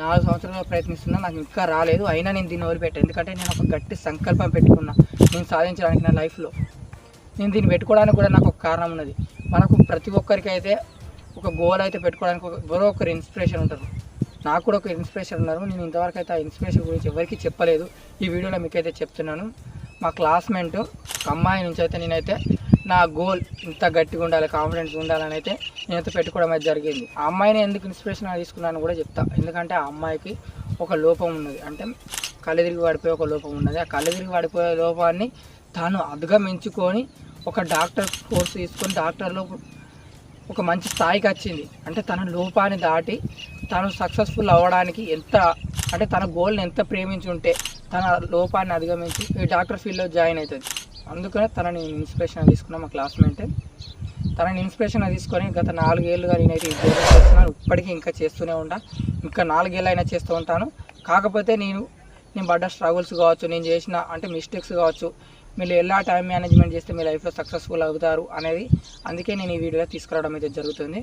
నాలుగు సంవత్సరాలు ప్రయత్నిస్తున్నా నాకు ఇంకా రాలేదు. అయినా నేను దీన్ని వదిలిపెట్టాను ఎందుకంటే నేను ఒక గట్టి సంకల్పం పెట్టుకున్నా నేను సాధించడానికి నా లైఫ్లో నేను దీన్ని పెట్టుకోవడానికి కూడా నాకు ఒక కారణం ఉన్నది. మనకు ప్రతి ఒక్కరికి అయితే ఒక గోల్ అయితే పెట్టుకోవడానికి ఒక ఎవరో ఒకరు ఇన్స్పిరేషన్ ఉంటారు. నాకు కూడా ఒక ఇన్స్పిరేషన్ ఉన్నారు. నేను ఇంతవరకు అయితే ఆ ఇన్స్పిరేషన్ గురించి ఎవరికి చెప్పలేదు. ఈ వీడియోలో మీకైతే చెప్తున్నాను. మా క్లాస్మేట్ అమ్మాయి నుంచి అయితే నేనైతే నా గోల్ ఇంత గట్టిగా ఉండాలి కాన్ఫిడెన్స్ ఉండాలని అయితే నేనైతే పెట్టుకోవడం అయితే జరిగింది. ఆ అమ్మాయిని ఎందుకు ఇన్స్పిరేషన్ తీసుకున్నాను కూడా చెప్తా. ఎందుకంటే ఆ అమ్మాయికి ఒక లోపం ఉన్నది. అంటే కళ్ళు తిరిగి పడిపోయే ఒక లోపం ఉన్నది. ఆ కళ్ళు తిరిగి పడిపోయే లోపాన్ని తాను అధిగమించుకొని ఒక డాక్టర్ కోర్స్ తీసుకొని డాక్టర్లో ఒక మంచి స్థాయికి వచ్చింది. అంటే తన లోపాన్ని దాటి తను సక్సెస్ఫుల్ అవ్వడానికి ఎంత అంటే తన గోల్ని ఎంత ప్రేమించి ఉంటే తన లోపాన్ని అధిగమించి ఈ డాక్టర్ ఫీల్డ్లో జాయిన్ అవుతుంది. అందుకనే తనని ఇన్స్పిరేషన్ తీసుకున్న మా క్లాస్మేటే తనని ఇన్స్పిరేషన్ తీసుకొని గత నాలుగేళ్ళుగా నేనైతే ఉద్యోగం చేస్తున్నాను ఇప్పటికీ ఇంకా చేస్తూనే ఉంటా. ఇంకా నాలుగేళ్ళు అయినా చేస్తూ ఉంటాను. కాకపోతే నేను నేను పడ్డ స్ట్రగుల్స్ కావచ్చు నేను చేసిన అంటే మిస్టేక్స్ కావచ్చు మీరు ఎలా టైం మేనేజ్మెంట్ చేస్తే మీ లైఫ్లో సక్సెస్ఫుల్ అవుతారు అనేది అందుకే నేను ఈ వీడియోలో తీసుకురావడం అయితే జరుగుతుంది.